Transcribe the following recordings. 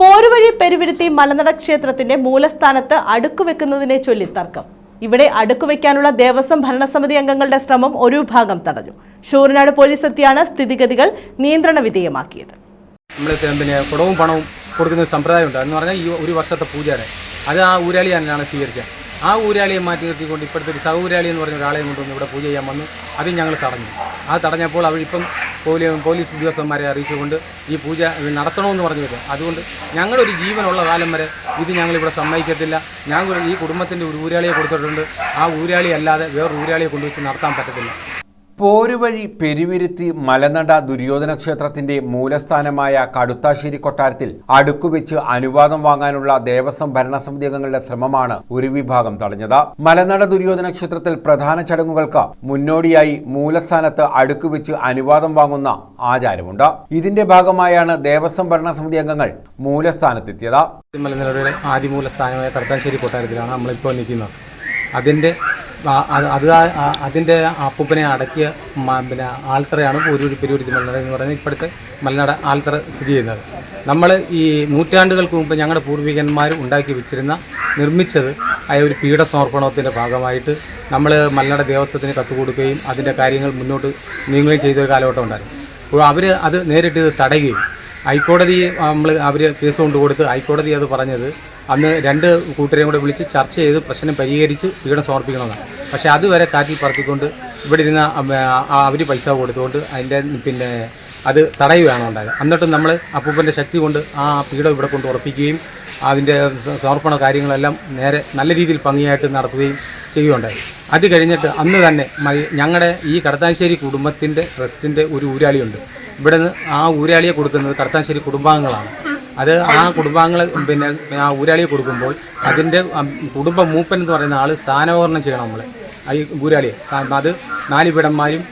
പോരുവഴി പെരുവിരുത്തി മലനട ക്ഷേത്രത്തിന്റെ മൂലസ്ഥാനത്ത് അടുക്കുവെക്കുന്നതിനെ ചൊല്ലി തർക്കം. ഇവിടെ അടുക്കുവെക്കാനുള്ള ദേവസ്വം ഭരണസമിതി അംഗങ്ങളുടെ ശ്രമം ഒരു ഭാഗം തടഞ്ഞു. ഷൂറിനാട് പോലീസ് എത്തിയാണ് സ്ഥിതിഗതികൾ നിയന്ത്രണ വിധേയമാക്കിയത്. കുടവും പണവും കൊടുക്കുന്ന ഒരു എന്ന് പറഞ്ഞാൽ ഈ ഒരു വർഷത്തെ പൂജയാണ്. അത് ആ ഊരാളി തന്നെയാണ് സ്വീകരിച്ചത്. ആ ഊരാളിയെ മാറ്റി നിർത്തിക്കൊണ്ട് ഇപ്പോഴത്തെ ഒരു സഹ ഊരാളി എന്ന് പറഞ്ഞ ഒരാളെയും കൊണ്ടുവന്ന് ഇവിടെ പൂജ ചെയ്യാൻ വന്നു അത് ഞങ്ങൾ തടഞ്ഞു. ആ തടഞ്ഞപ്പോൾ അവരിപ്പം പോലീസ് ഉദ്യോഗസ്ഥന്മാരെ അറിയിച്ചുകൊണ്ട് ഈ പൂജ നടത്തണമെന്ന് പറഞ്ഞു വരും അതുകൊണ്ട് ഞങ്ങളൊരു ജീവനുള്ള കാലം വരെ ഇത് ഞങ്ങളിവിടെ സമ്മതിക്കത്തില്ല. ഞങ്ങൾ ഈ കുടുംബത്തിന്റെ ഒരു ഊരാളിയെ കൊടുത്തിട്ടുണ്ട്. ആ ഊരാളി അല്ലാതെ വേറൊരു ഊരാളിയെ കൊണ്ടുവച്ച് നടത്താൻ പറ്റത്തില്ല. പോരുവഴി പെരുവിരുത്തി മലനട ദുര്യോധന ക്ഷേത്രത്തിന്റെ മൂലസ്ഥാനമായ കടുത്താശ്ശേരി കൊട്ടാരത്തിൽ അടുക്കുവെച്ച് അനുവാദം വാങ്ങാനുള്ള ദേവസ്വം ഭരണസമിതി അംഗങ്ങളുടെ ശ്രമമാണ് ഒരു വിഭാഗം തടഞ്ഞത്. മലനട ദുര്യോധന ക്ഷേത്രത്തിൽ പ്രധാന ചടങ്ങുകൾക്ക് മുന്നോടിയായി മൂലസ്ഥാനത്ത് അടുക്കുവെച്ച് അനുവാദം വാങ്ങുന്ന ആചാരമുണ്ട്. ഇതിന്റെ ഭാഗമായാണ് ദേവസ്വം ഭരണസമിതി അംഗങ്ങൾ മൂലസ്ഥാനത്തെത്തിയത്. മലനിലയുടെ ആദ്യ മൂലസ്ഥാനമായ കടുത്താശ്ശേരി കൊട്ടാരത്തിലാണ് നമ്മളിപ്പോൾ നിൽക്കുന്നത്. അതിന്റെ ആ- അത് അതിന്റെ അപ്പൂപ്പനെ അടക്കിയ പിന്നെ ആൽത്തറയാണ് ഒരു പെരുവരുത്തി മലനട എന്ന് പറയുന്നത്. ഇപ്പോഴത്തെ മലനട ആൽത്തറ സ്ഥിതി ചെയ്യുന്നത്. നമ്മൾ ഈ നൂറ്റാണ്ടുകൾക്ക് മുമ്പ് ഞങ്ങളുടെ പൂർവികന്മാർ ഉണ്ടാക്കി വെച്ചിരുന്ന നിർമ്മിച്ചത് ആയ ഒരു പീഠസമർപ്പണത്തിന്റെ ഭാഗമായിട്ട് നമ്മൾ മലനാട് ദേവസ്വത്തിന് കത്ത് കൊടുക്കുകയും അതിന്റെ കാര്യങ്ങൾ മുന്നോട്ട് നീങ്ങുകയും ചെയ്ത ഒരു കാലഘട്ടം ഉണ്ടായിരുന്നു. അപ്പോൾ അവർ അത് നേരിട്ട് തടയുകയും ഹൈക്കോടതി നമ്മൾ അവർ കേസ് കൊണ്ടുകൊടുത്ത് ഹൈക്കോടതി അത് പറഞ്ഞത് അന്ന് രണ്ട് കൂട്ടരെയും കൂടെ വിളിച്ച് ചർച്ച ചെയ്ത് പ്രശ്നം പരിഹരിച്ച് പീഡനം സമർപ്പിക്കണമെന്നാണ് പക്ഷേ അതുവരെ കാറ്റിൽ പറത്തിക്കൊണ്ട് ഇവിടെ ഇരുന്ന അവർ പൈസ കൊടുത്തുകൊണ്ട് അതിന്റെ പിന്നെ അത് തടയുകയാണ് ഉണ്ടായത്. എന്നിട്ടും നമ്മൾ അപ്പൂപ്പന്റെ ശക്തി കൊണ്ട് ആ പീഠം ഇവിടെ കൊണ്ട് ഉറപ്പിക്കുകയും അതിന്റെ സമർപ്പണ കാര്യങ്ങളെല്ലാം നേരെ നല്ല രീതിയിൽ ഭംഗിയായിട്ട് നടത്തുകയും ചെയ്യുകയുണ്ടായി. അത് കഴിഞ്ഞിട്ട് അന്ന് തന്നെ ഞങ്ങളുടെ ഈ കടത്താശ്ശേരി കുടുംബത്തിന്റെ ട്രസ്റ്റിന്റെ ഒരു ഊരാളിയുണ്ട്. ഇവിടെ നിന്ന് ആ ഊരാളിയെ കൊടുക്കുന്നത് കടത്താശ്ശേരി കുടുംബാംഗങ്ങളാണ്. അത് ആ കുടുംബാംഗങ്ങൾ പിന്നെ ആ ഊരാളിയെ കൊടുക്കുമ്പോൾ അതിന്റെ കുടുംബ മൂപ്പൻ എന്ന് പറയുന്ന ആൾ സ്ഥാനോഹരണം ചെയ്യണം നമ്മൾ ഈ ഊരാളിയെ. അത് നാല് പിടന്മാരും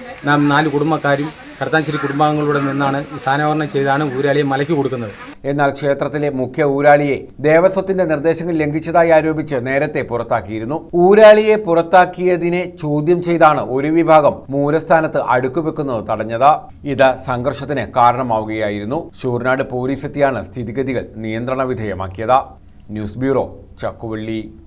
നാല് കുടുംബക്കാരും കടത്താശ്ശേരി കുടുംബാംഗങ്ങളുടെ നിന്നാണ് ഈ സ്ഥാനോഹരണം ചെയ്താണ് ഊരാളിയെ മലയ്ക്ക് കൊടുക്കുന്നത്. എന്നാൽ ക്ഷേത്രത്തിലെ മുഖ്യ ഊരാളിയെ ദേവസ്വത്തിന്റെ നിർദ്ദേശങ്ങൾ ലംഘിച്ചതായി ആരോപിച്ച് നേരത്തെ പുറത്താക്കിയിരുന്നു. ഊരാളിയെ പുറത്താക്കിയതിനെ ചോദ്യം ചെയ്താണ് ഒരു വിഭാഗം മൂലസ്ഥാനത്ത് അടുക്കുവെക്കുന്നത് തടഞ്ഞത്. ഇത് സംഘർഷത്തിന് കാരണമാവുകയായിരുന്നു. ശൂർനാട് പോലീസ് എത്തിയാണ് സ്ഥിതിഗതികൾ നിയന്ത്രണ വിധേയമാക്കിയത്. News bureau Chakkuvalli.